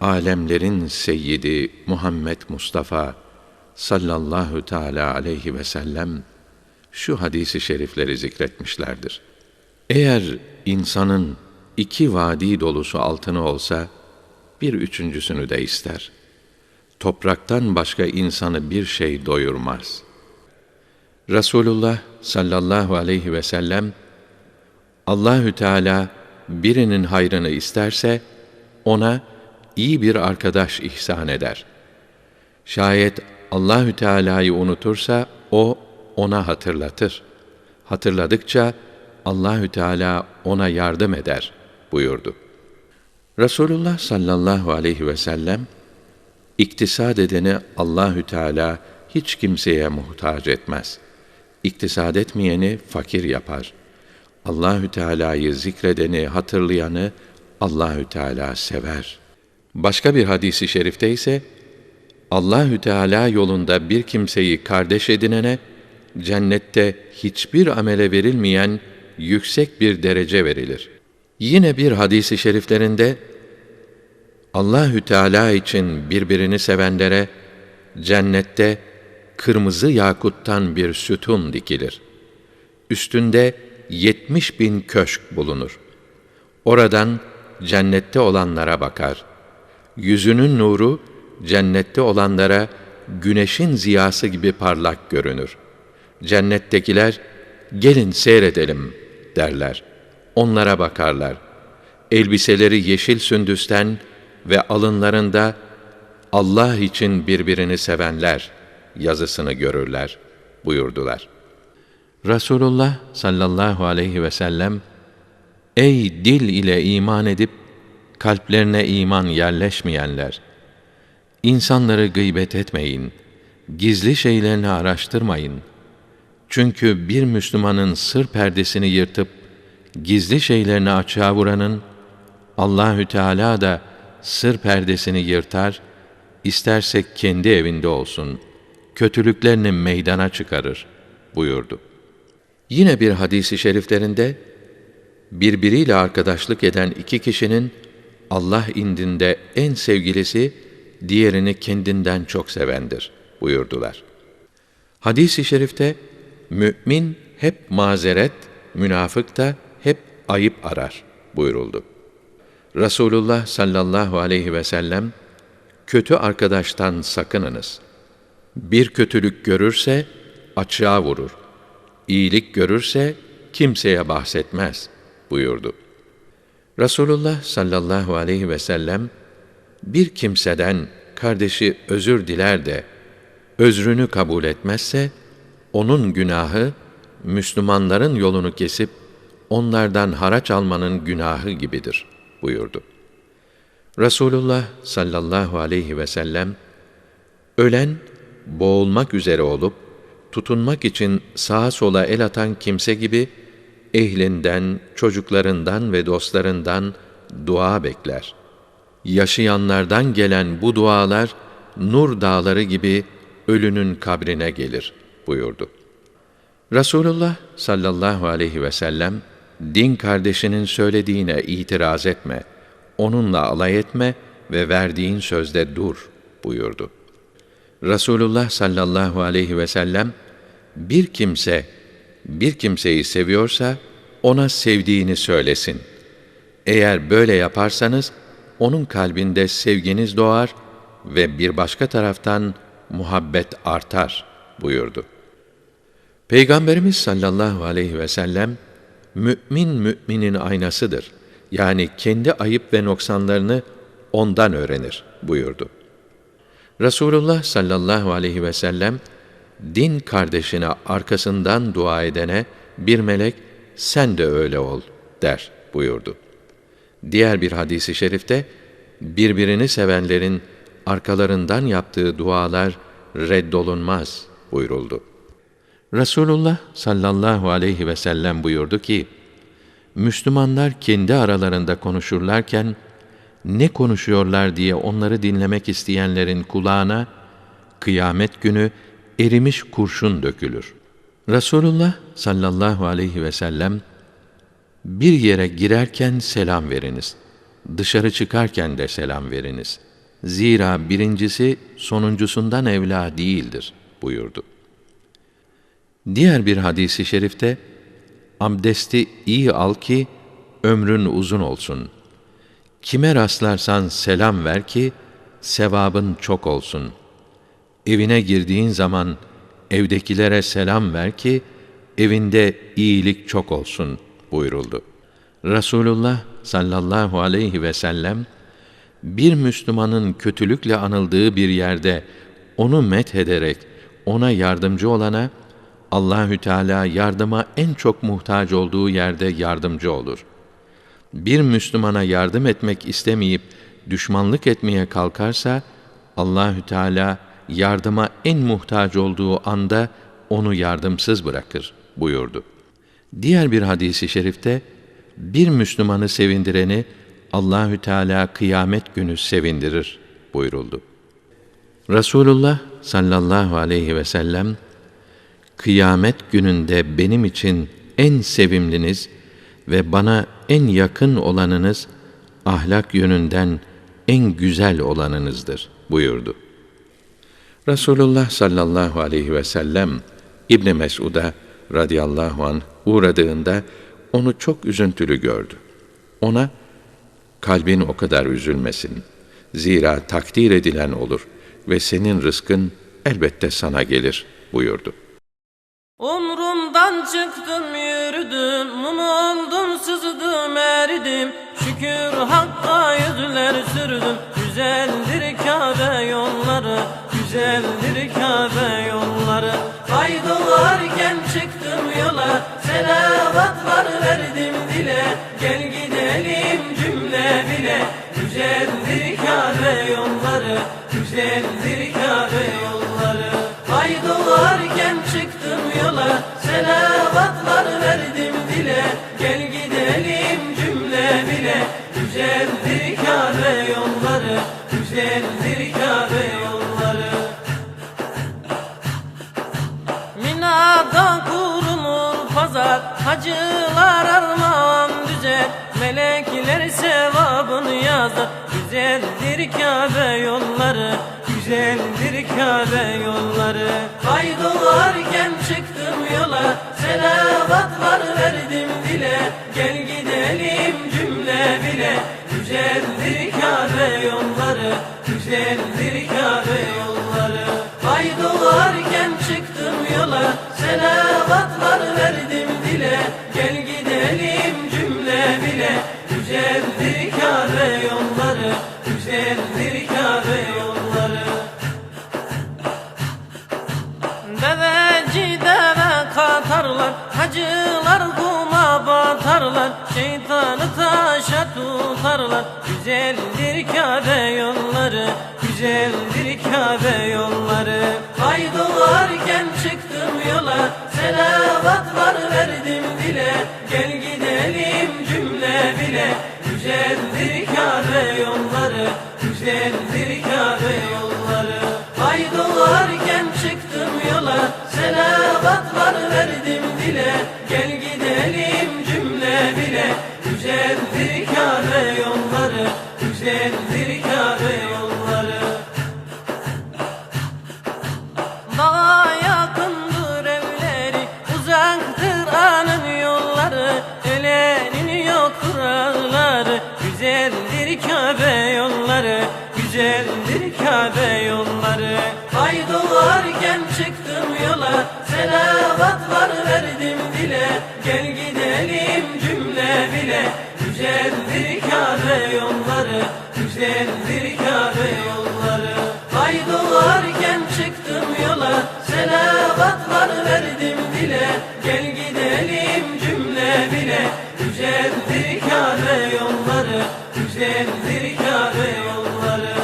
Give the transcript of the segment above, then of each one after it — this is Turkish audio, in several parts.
alemlerin seyyidi Muhammed Mustafa sallallahu teala aleyhi ve sellem şu hadisi şerifleri zikretmişlerdir. Eğer insanın iki vadi dolusu altını olsa, bir üçüncüsünü de ister. Topraktan başka insanı bir şey doyurmaz. Resulullah sallallahu aleyhi ve sellem, Allahü Teala birinin hayrını isterse, ona iyi bir arkadaş ihsan eder. Şayet Allahü Teala'yı unutursa o ona hatırlatır. Hatırladıkça Allahü Teala ona yardım eder buyurdu. Resulullah sallallahu aleyhi ve sellem iktisad edeni Allahü Teala hiç kimseye muhtaç etmez. İktisad etmeyeni fakir yapar. Allahü Teala'yı zikredeni, hatırlayanı Allahü Teala sever. Başka bir hadisi şerifte ise Allahü Teala yolunda bir kimseyi kardeş edinene cennette hiçbir amele verilmeyen yüksek bir derece verilir. Yine bir hadisi şeriflerinde Allahü Teala için birbirini sevenlere cennette kırmızı yakuttan bir sütun dikilir. Üstünde yetmiş bin köşk bulunur. Oradan cennette olanlara bakar. Yüzünün nuru cennette olanlara güneşin ziyası gibi parlak görünür. Cennettekiler gelin seyredelim derler. Onlara bakarlar. Elbiseleri yeşil sündüsten ve alınlarında Allah için birbirini sevenler yazısını görürler buyurdular. Resulullah sallallahu aleyhi ve sellem Ey dil ile iman edip kalplerine iman yerleşmeyenler insanları gıybet etmeyin. Gizli şeylerini araştırmayın. Çünkü bir Müslümanın sır perdesini yırtıp gizli şeylerini açığa vuranın Allahü Teala da sır perdesini yırtar, istersek kendi evinde olsun, kötülüklerini meydana çıkarır buyurdu. Yine bir hadisi şeriflerinde birbiriyle arkadaşlık eden iki kişinin Allah indinde en sevgilisi diğerini kendinden çok sevendir buyurdular. Hadis-i şerifte mümin hep mazeret, münafık da hep ayıp arar buyuruldu. Resulullah sallallahu aleyhi ve sellem kötü arkadaştan sakınınız. Bir kötülük görürse açığa vurur. İyilik görürse kimseye bahsetmez buyurdu. Resulullah sallallahu aleyhi ve sellem bir kimseden kardeşi özür diler de özrünü kabul etmezse onun günahı Müslümanların yolunu kesip onlardan haraç almanın günahı gibidir buyurdu. Resulullah sallallahu aleyhi ve sellem ölen boğulmak üzere olup tutunmak için sağa sola el atan kimse gibi ehlinden, çocuklarından ve dostlarından dua bekler. Yaşayanlardan gelen bu dualar nur dağları gibi ölünün kabrine gelir buyurdu. Resulullah sallallahu aleyhi ve sellem din kardeşinin söylediğine itiraz etme, onunla alay etme ve verdiğin sözde dur buyurdu. Resulullah sallallahu aleyhi ve sellem bir kimse bir kimseyi seviyorsa ona sevdiğini söylesin. Eğer böyle yaparsanız onun kalbinde sevginiz doğar ve bir başka taraftan muhabbet artar buyurdu. Peygamberimiz sallallahu aleyhi ve sellem mümin müminin aynasıdır. Yani kendi ayıp ve noksanlarını ondan öğrenir buyurdu. Resulullah sallallahu aleyhi ve sellem din kardeşine arkasından dua edene bir melek sen de öyle ol der buyurdu. Diğer bir hadisi şerifte birbirini sevenlerin arkalarından yaptığı dualar reddolunmaz buyuruldu. Resulullah sallallahu aleyhi ve sellem buyurdu ki, Müslümanlar kendi aralarında konuşurlarken, ne konuşuyorlar diye onları dinlemek isteyenlerin kulağına, kıyamet günü erimiş kurşun dökülür. Resulullah sallallahu aleyhi ve sellem, bir yere girerken selam veriniz, dışarı çıkarken de selam veriniz. Zira birincisi sonuncusundan evla değildir buyurdu. Diğer bir hadisi şerifte, abdesti iyi al ki ömrün uzun olsun. Kime rastlarsan selam ver ki sevabın çok olsun. Evine girdiğin zaman evdekilere selam ver ki evinde iyilik çok olsun buyuruldu. Resulullah sallallahu aleyhi ve sellem bir Müslümanın kötülükle anıldığı bir yerde onu met ederek ona yardımcı olana Allahü Teala yardıma en çok muhtaç olduğu yerde yardımcı olur. Bir Müslümana yardım etmek istemeyip düşmanlık etmeye kalkarsa Allahü Teala yardıma en muhtaç olduğu anda onu yardımsız bırakır buyurdu. Diğer bir hadisi şerifte bir Müslümanı sevindireni Allahü Teala kıyamet günü sevindirir buyuruldu. Resulullah sallallahu aleyhi ve sellem kıyamet gününde benim için en sevimliniz ve bana en yakın olanınız ahlak yönünden en güzel olanınızdır buyurdu. Resulullah sallallahu aleyhi ve sellem İbn Mesud'a radıyallahu an uğradığında onu çok üzüntülü gördü. Ona kalbin o kadar üzülmesin. Zira takdir edilen olur ve senin rızkın elbette sana gelir buyurdu. Umrumdan çıktım yürüdüm Mum oldum sızdım eridim Şükür Hakk'a yüzler sürdüm Güzeldir Kabe yolları Güzeldir Kabe yolları. Ay doğarken çıktım yola. Selavatlar verdim dile. Gel gidelim cümle bile. Güzeldir Kabe yolları. Güzeldir Kabe yolları. Ay doğarken çıktım yola. Selavatlar verdim dile. Gel gidelim cümle bile. Güzeldir Kabe yolları. Güzeldir pazar Hacılar armağan düzer Melekler sevabını yazar. Güzeldir Kabe yolları Güzeldir Kabe yolları. Ay doğarken çıktım yola Selavatlar verdim dile. Gel gidelim cümle bile Güzeldir Kabe yolları Güzeldir Kabe yolları. Ay doğarken çıktım yola Selavatlar verdim dile Gel gidelim cümle bile. Güzeldir Kabe yolları Güzeldir Kabe yolları. Deveci deve katarlar Hacılar kuma batarlar. Şeytanı taşa tutarlar Güzeldir Kabe yolları Güzeldir Kabe yolları. Ay doğarken çıktım yola Selavatlar verdim dile. Gel gidelim cümle bile. Güzeldir Kabe yolları Güzeldir Güzeldir yolları Güzeldir Kabe yolları.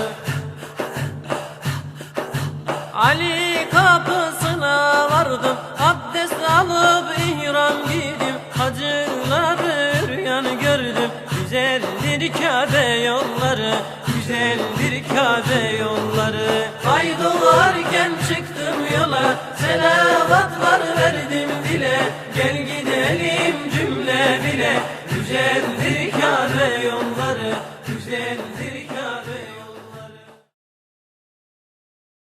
Ali kapısına vardım Abdest alıp ihram giydim. Hacıları rüyan gördüm Güzeldir Kabe yolları Güzeldir Kabe yolları. Ay doğarken çıktım yola Selavatlar verdim dile. Gel bile Güzeldir Kabe yolları